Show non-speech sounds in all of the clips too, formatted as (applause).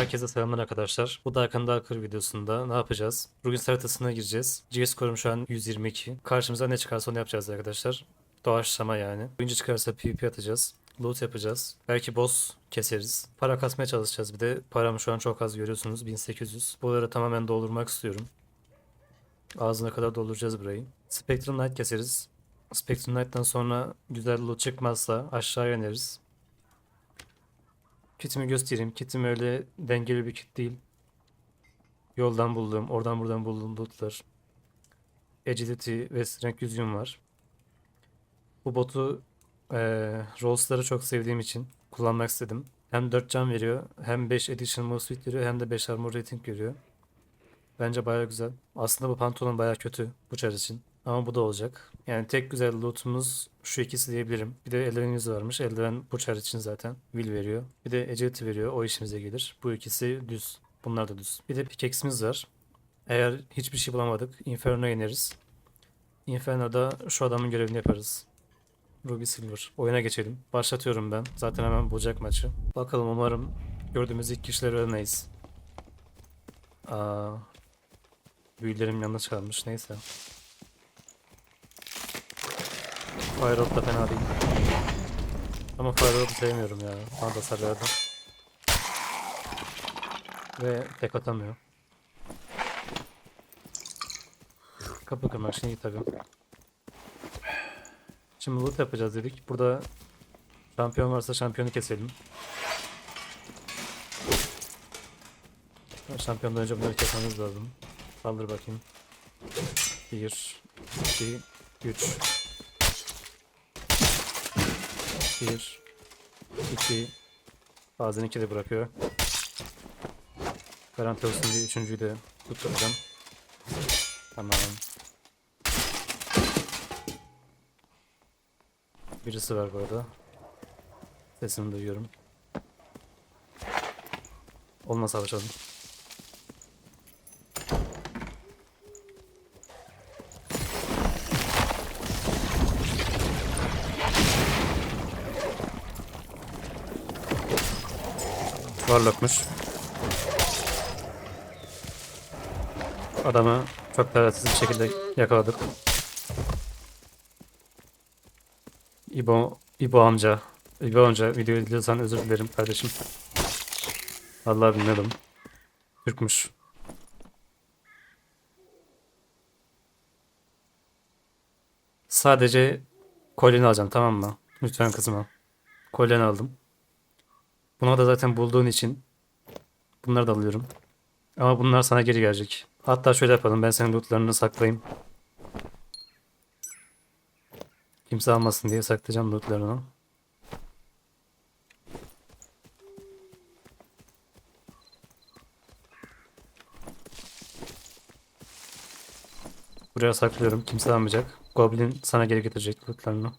Herkese selamlar arkadaşlar. Bu Dark and Darker videosunda ne yapacağız? Bugün haritasına gireceğiz. GS score'um şu an 122. Karşımıza ne çıkarsa onu yapacağız arkadaşlar. Doğaçlama yani. Oyuncu çıkarsa PvP atacağız. Loot yapacağız. Belki boss keseriz. Para kasmaya çalışacağız bir de. Param şu an çok az görüyorsunuz. 1800. Buraları tamamen doldurmak istiyorum. Ağzına kadar dolduracağız burayı. Spectrum Knight keseriz. Spectrum Knight'tan sonra güzel loot çıkmazsa aşağı ineriz. Kitimi göstereyim. Kitim öyle dengeli bir kit değil. Yoldan bulduğum, oradan buradan bulduğum lootlar. Agility ve Strength 100 var. Bu botu eee Rolls'ları çok sevdiğim için kullanmak istedim. Hem 4 can veriyor, hem 5 Additional Move Speed veriyor, hem de 5 Armor Rating veriyor. Bence baya güzel. Aslında bu pantolon baya kötü bu çar için. Ama bu da olacak. Yani tek güzel lootumuz şu ikisi diyebilirim. Bir de eldivenimiz varmış. Eldiven bu çar için zaten will veriyor. Bir de agility veriyor. O işimize gelir. Bu ikisi düz. Bunlar da düz. Bir de pickaxe'imiz var. Eğer hiçbir şey bulamadık Inferno'ya ineriz. Inferno'da şu adamın görevini yaparız. Ruby Silver. Oyuna geçelim. Başlatıyorum ben. Zaten hemen bulacak maçı. Bakalım umarım gördüğümüz ilk kişileri ölmeyiz. Aa, büyülerim yanlış kalmış. Neyse. Firewall da fena değil. Ama Firewall'u sevmiyorum ya. Bana da sarıyordu. Ve tek atamıyor. Kapı kırmak için iyi tabii. Şimdi loot yapacağız dedik. Burada şampiyon varsa şampiyonu keselim. Şampiyondan önce bunları kesmemiz lazım. Saldır bakayım. 1, 2, 3. 1, 2, bazen 2 de bırakıyor. Garanti olsun diye üçüncüyü de tutturacağım. Tamam. Birisi var bu arada. Sesini duyuyorum. Onunla savaşalım. Varlıkmış. Adamı çok tararsız bir şekilde yakaladık. İbo, İbo amca. İbo amca video izliyorsan özür dilerim kardeşim. Vallahi bilmiyordum. Türkmüş. Sadece kolyeni alacağım tamam mı? Lütfen kızma. Kolyeni aldım. Bunu da zaten bulduğun için bunları da alıyorum. Ama bunlar sana geri gelecek. Hatta şöyle yapalım. Ben senin lootlarını saklayayım. Kimse almasın diye saklayacağım lootlarını. Buraya saklıyorum. Kimse almayacak. Goblin sana geri getirecek lootlarını.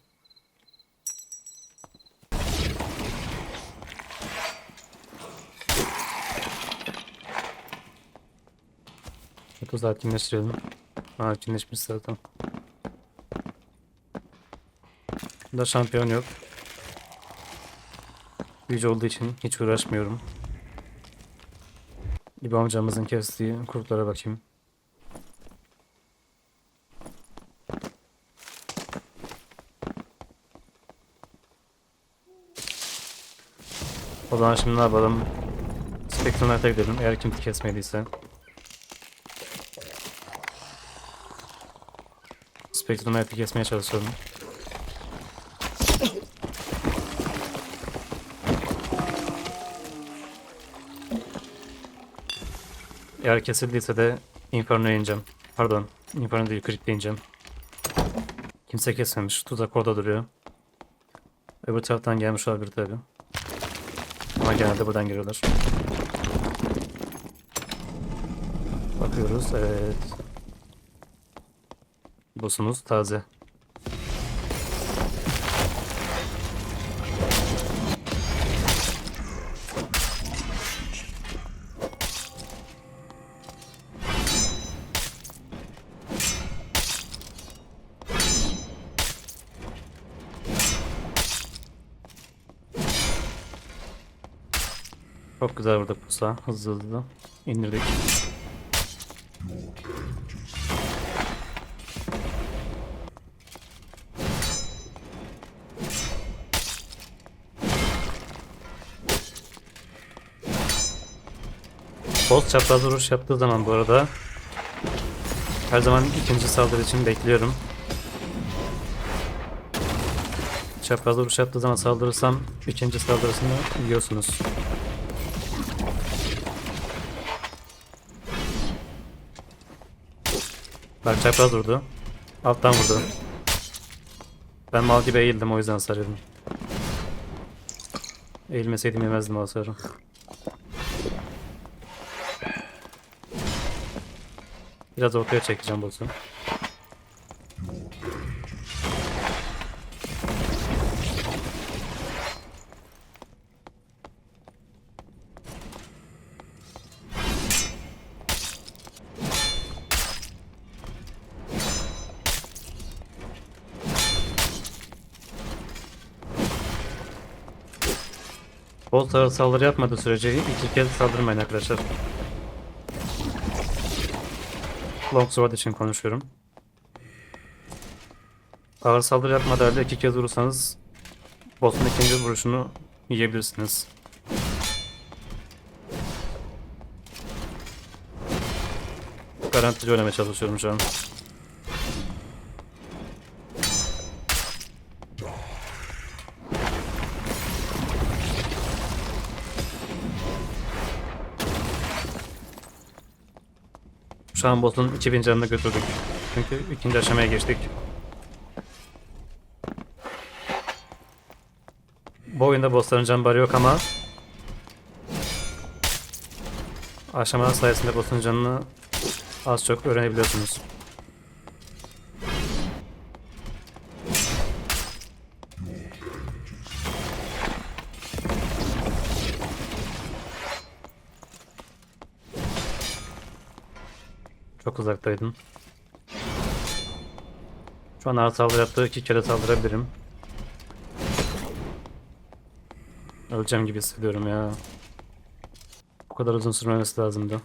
Otuz etkinleştirelim. Ha etkinleşmiş zaten. Bunda şampiyon yok. Büyücü olduğu için hiç uğraşmıyorum. İbo amcamızın kestiği kurtlara bakayım. O zaman şimdi ne yapalım? Spectrum Knight'a gidelim eğer kimse kesmediyse. Spectrum Knight'ı kesmeye çalışıyorum. Eğer kesildiyse de Inferno'ya ineceğim. Pardon, Inferno değil, Crit'e ineceğim. Kimse kesmemiş, tuzak orada duruyor. Öbür taraftan gelmiş olabilir tabi. Ama genelde buradan giriyorlar. Bakıyoruz, evet. Bosunuz taze. Çok güzel vurduk pusa. Hızlı hızlı indirdik. Boss çapraz vuruş yaptığı zaman bu arada her zaman ikinci saldırı için bekliyorum. Çapraz vuruş yaptığı zaman saldırırsam ikinci saldırısını yiyorsunuz. Bak çapraz vurdu. Alttan vurdu. Ben mal gibi eğildim o yüzden sarıyordum. Eğilmeseydim yemezdim o hasarı. Biraz ortaya çekeceğim boss'u. Boss ağır saldırı yapmadığı sürece iki kez saldırmayın arkadaşlar. Longsword için konuşuyorum. Ağır saldırı yapmadan halde iki kez vurursanız boss'un ikinci vuruşunu yiyebilirsiniz. Garantici oynamaya çalışıyorum şu an. Şu an boss'un 2000 canını götürdük. Çünkü ikinci aşamaya geçtik. Bu oyunda bossların can barı yok ama aşamalar sayesinde boss'un canını az çok öğrenebiliyorsunuz. Çok uzaktaydın. Şu an ağır saldırı yaptığı iki kere saldırabilirim. Öleceğim gibi hissediyorum ya. Bu kadar uzun sürmemesi lazımdı.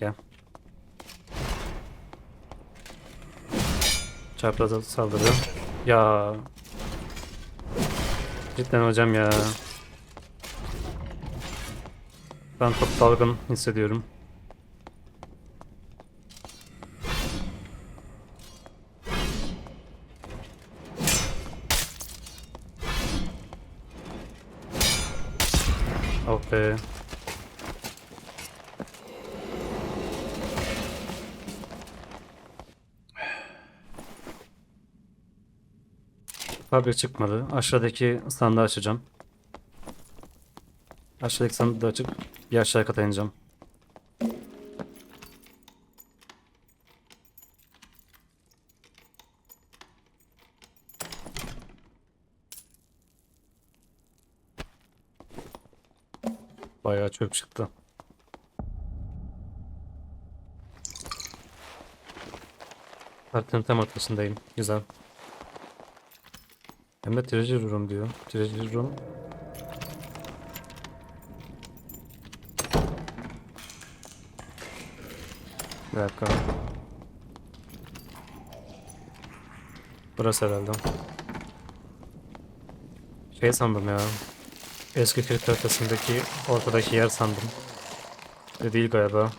Gel. Çapraz saldırı. Ya. Cidden hocam ya. Ben çok dalgın hissediyorum. Be. Fabrik çıkmadı. Aşağıdaki sandığı açacağım. Aşağıdaki sandığı açıp bir aşağı kata ineceğim. Bayağı çöp çıktı. Partinin tam ortasındayım. Güzel. Hem de treasure room diyor. Treasure room. Bir dakika. Burası herhalde. Şey sandım ya. Eski Kırk haritasındaki ortadaki yer sandım. De değil galiba.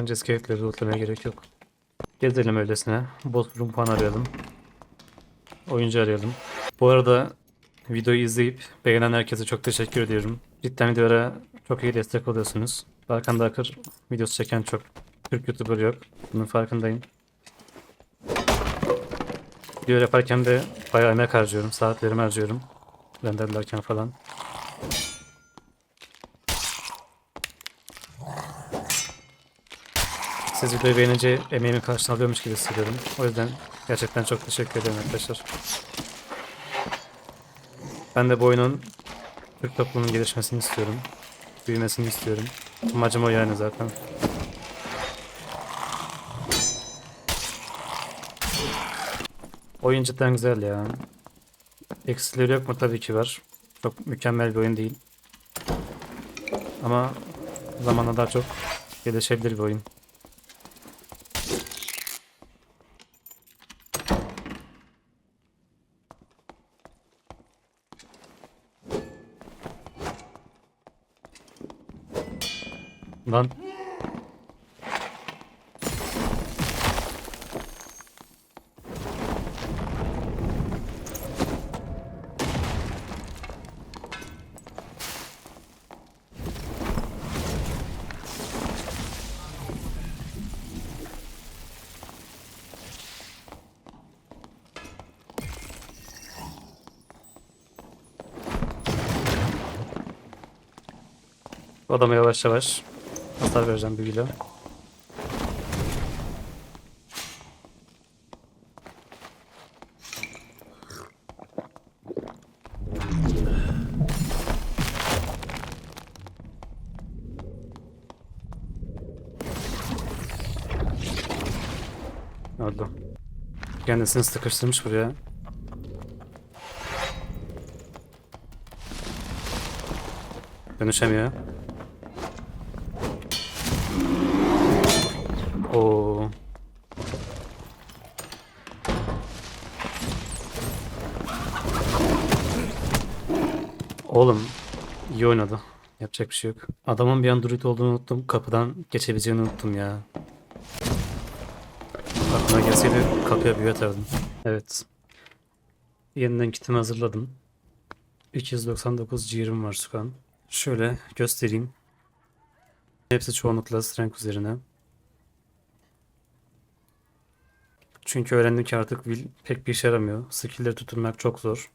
Bence iskeletleri lootlamaya gerek yok. Gezelim öylesine. Boss room falan arayalım. Oyuncu arayalım. Bu arada videoyu izleyip beğenen herkese çok teşekkür ediyorum. Cidden videolara çok iyi destek oluyorsunuz. Barkan Darkır videosu çeken çok Türk YouTuber yok. Bunun farkındayım. Video yaparken de bayağı emek harcıyorum. Saatlerimi harcıyorum. Renderlerken falan. Siz videoyu beğenince emeğimin karşılığını alıyormuş gibi hissediyorum. O yüzden gerçekten çok teşekkür ederim arkadaşlar. Ben de bu oyunun Türk toplumunun gelişmesini istiyorum. Büyümesini istiyorum. Amacım o yani zaten. Oyun cidden güzel ya. Eksileri yok mu? Tabii ki var. Çok mükemmel bir oyun değil. Ama zamanla daha çok gelişebilir bir oyun. Lan. Bu adama yavaş yavaş hasar vereceğim büyüyle. Oldu. Kendisini sıkıştırmış buraya. Dönüşemiyor. Yapacak bir şey yok. Adamın bir an druid olduğunu unuttum. Kapıdan geçebileceğini unuttum ya. Aklıma gelseydi kapıya büyü atardım. Evet. Yeniden kitimi hazırladım. 299 ciğerim var şu an. Şöyle göstereyim. Hepsi çoğunlukla strength üzerine. Çünkü öğrendim ki artık will pek bir işe yaramıyor. Skill'leri tutturmak çok zor.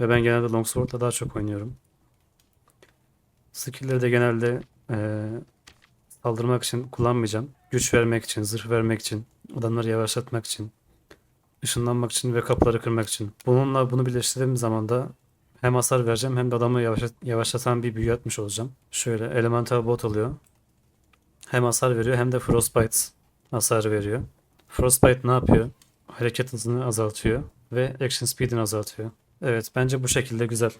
Ve ben genelde longsword'la daha çok oynuyorum. Skill'leri de genelde eee, saldırmak için kullanmayacağım. Güç vermek için, zırh vermek için, adamları yavaşlatmak için, ışınlanmak için ve kapıları kırmak için. Bununla bunu birleştirdiğim zaman da hem hasar vereceğim hem de adamı yavaşlat, yavaşlatan bir büyü atmış olacağım. Şöyle elemental bot alıyor. Hem hasar veriyor hem de frostbite hasar veriyor. Frostbite ne yapıyor? Hareket hızını azaltıyor ve action speed'ini azaltıyor. Evet bence bu şekilde güzel.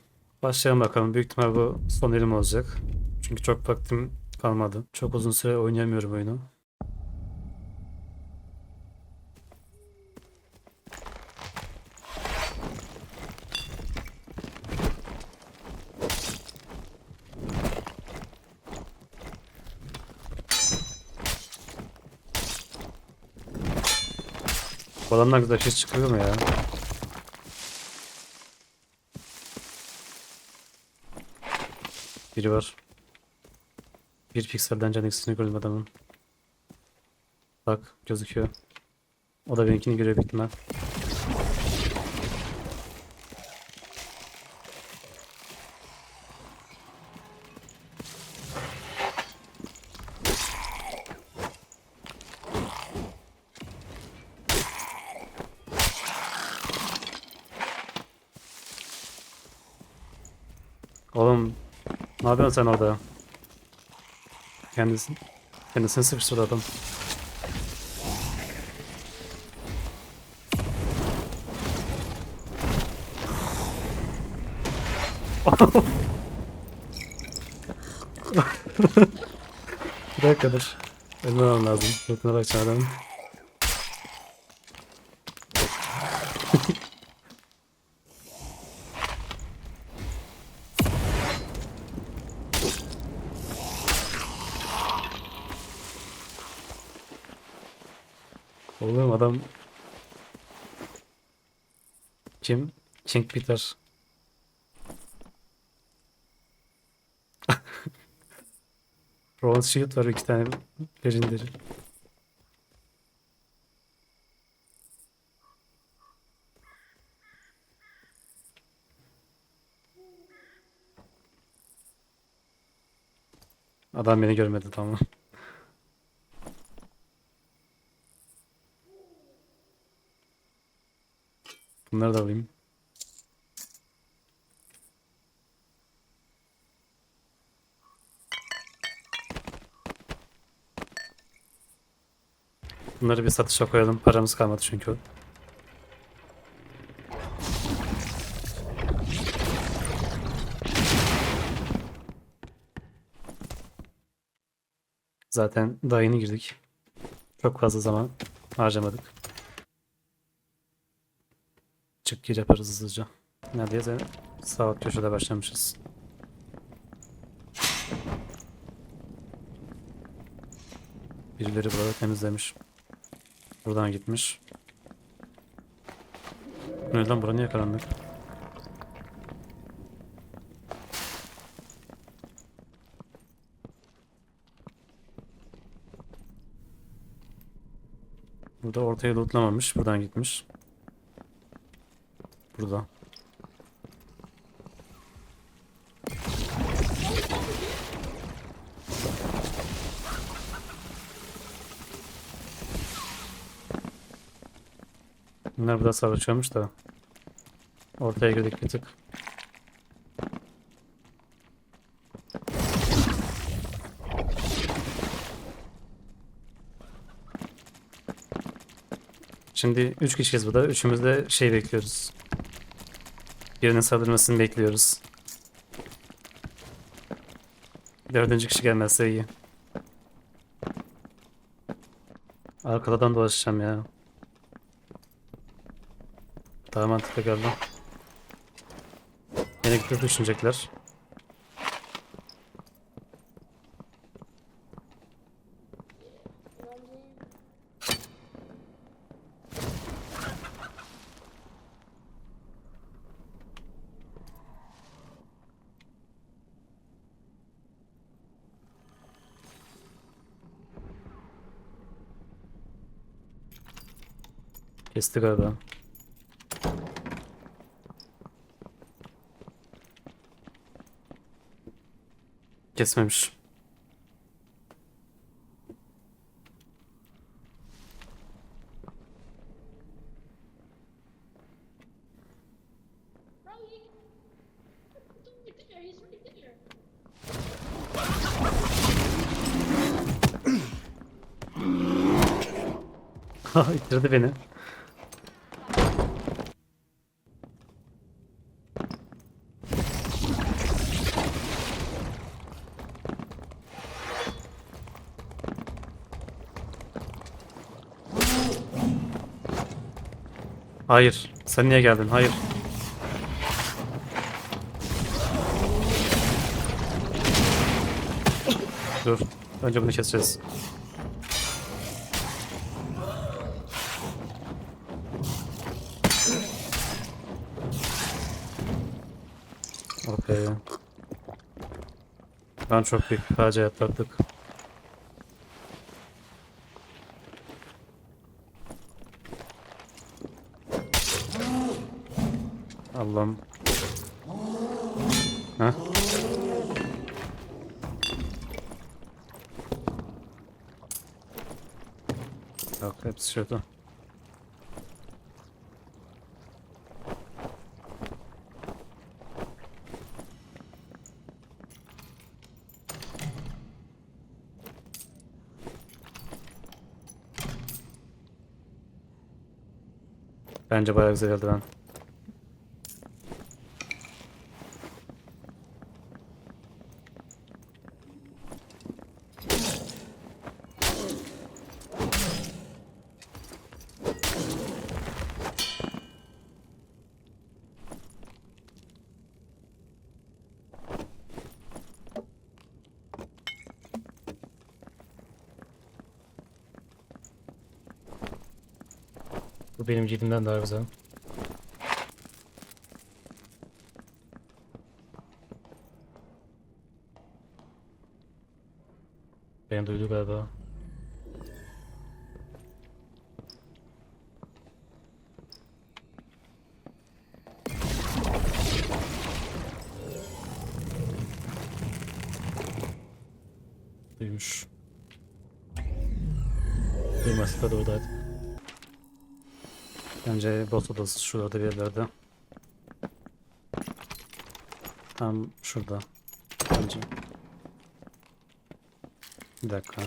Başlayalım bakalım. Büyük ihtimal bu son elim olacak. Çünkü çok vaktim kalmadı. Çok uzun süre oynayamıyorum oyunu. Bu adamlar güzel şey çıkıyor mu ya? Biri var. Bir pikselden can eksikliğini gördüm adamın. Bak gözüküyor. O da benimkini görüyor büyük ihtimal. Oğlum ne yapıyorsun sen orada? Kendisi, kendisini sıkıştırdı adam. (laughs) Bir dakika dur. Ölmemem lazım. Sırtına bakacağım (laughs) adam kim? King Peter. (laughs) Bronze Shield var iki tane legendary. Adam beni görmedi tamam. Bunları da alayım. Bunları bir satışa koyalım. Paramız kalmadı çünkü. Zaten daha yeni girdik. Çok fazla zaman harcamadık. Çık yaparız hızlıca. Neredeyiz? En Sağ köşede başlamışız. Birileri burada temizlemiş. Buradan gitmiş. Neden bura niye? Burada ortaya lootlamamış. Buradan gitmiş. Burada. Bunlar burada savaşıyormuş da. Ortaya girdik bir tık. Şimdi 3 kişiyiz burada. Üçümüz de şey bekliyoruz. Birinin saldırmasını bekliyoruz. Dördüncü kişi gelmezse iyi. Arkadan dolaşacağım ya. Daha mantıklı geldi. Yine gidip düşünecekler. Kesti galiba. Kesmemiş. (laughs) Bro, he... Hayır. Sen niye geldin? Hayır. Dur. Önce bunu keseceğiz. Okey. Ben çok büyük bir facia atlattık. Allah'ım. Ha? Yok hepsi şurada. Bence bayağı güzel eldiven. Bu benim cildimden daha güzel. Beni duydu galiba. Duymuş. Duyması da oradaydı. Bence bot odası şurada bir yerlerde. Tam şurada. Bence. Bir dakika.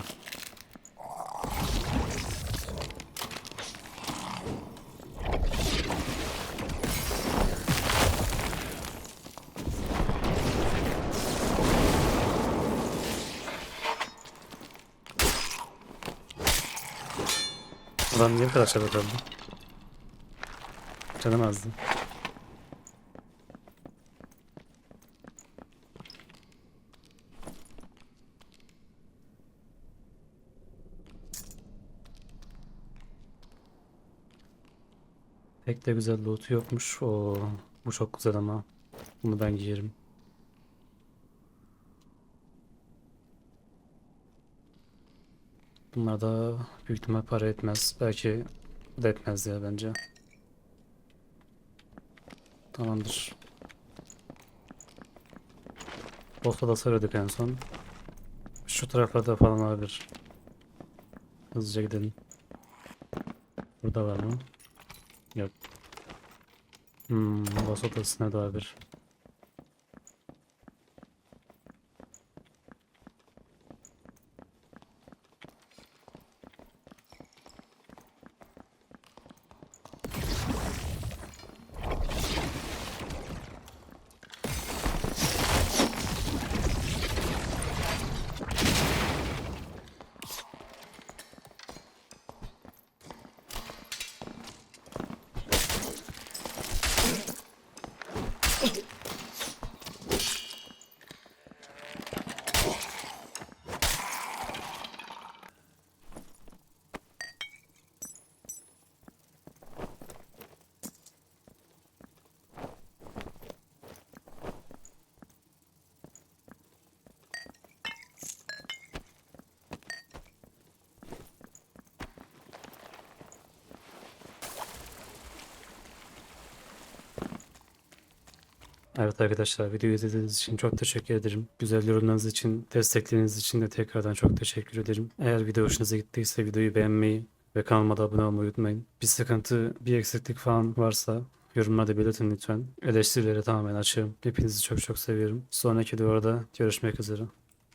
Ulan niye bu kadar? Canım azdı. Pek de güzel loot yokmuş. O bu çok güzel ama bunu ben giyerim. Bunlar da büyük ihtimal para etmez. Belki de etmez ya bence. Tamamdır. Boss'a da sarıyorduk en son. Şu taraflarda falan olabilir. Hızlıca gidelim. Burada var mı? Yok. Hmm, boss odasına da olabilir. Evet arkadaşlar videoyu izlediğiniz için çok teşekkür ederim. Güzel yorumlarınız için, destekleriniz için de tekrardan çok teşekkür ederim. Eğer video hoşunuza gittiyse videoyu beğenmeyi ve kanalıma da abone olmayı unutmayın. Bir sıkıntı, bir eksiklik falan varsa yorumlarda belirtin lütfen. Eleştirilere tamamen açığım. Hepinizi çok çok seviyorum. Sonraki videoda görüşmek üzere.